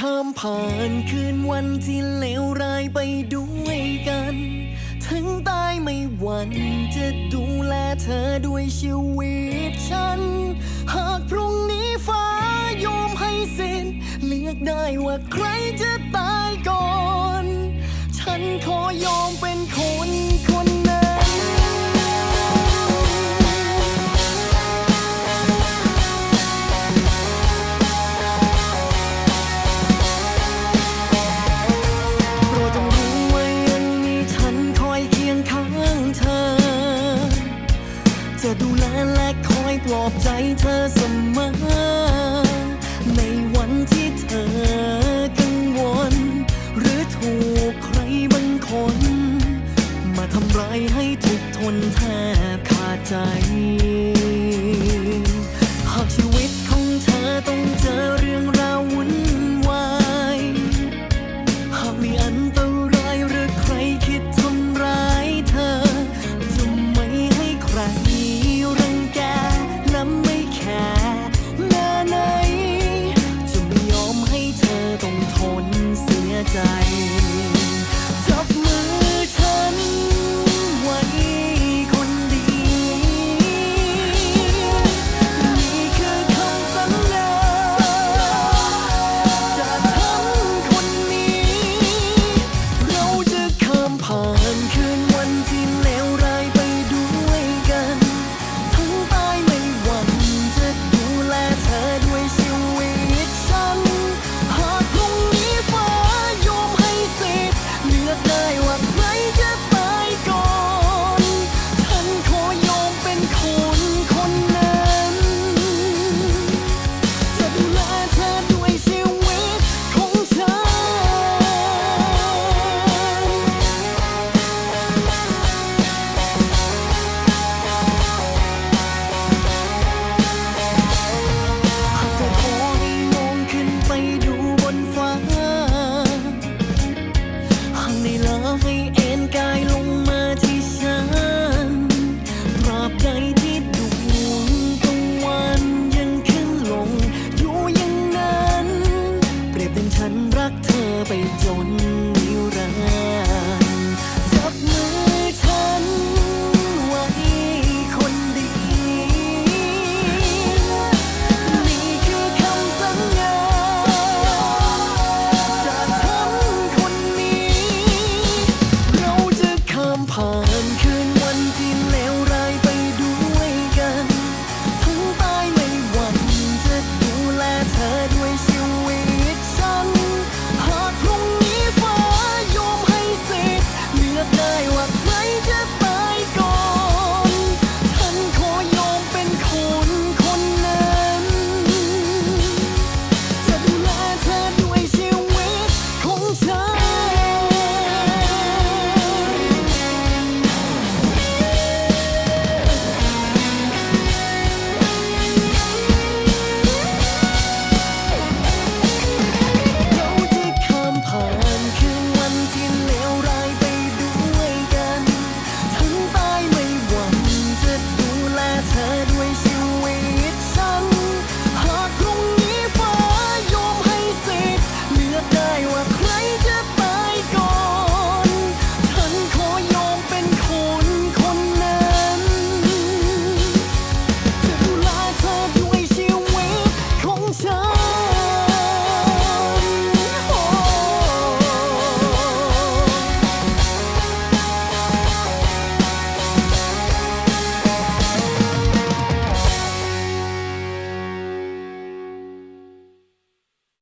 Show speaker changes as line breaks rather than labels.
ข้ามผ่านคืนวันที่เลวร้ายไปด้วยกัน ถึงตายไม่หวั่นจะดูแลเธอด้วยชีวิตฉัน หากพรุ่งนี้ฟ้ายอมให้สิ้น เลือกได้ว่าใครจะตายก่อน ฉันขอยอมเป็นคน และคอยปลอบใจเธอเสมอ ในวันที่เธอ เธอไปจน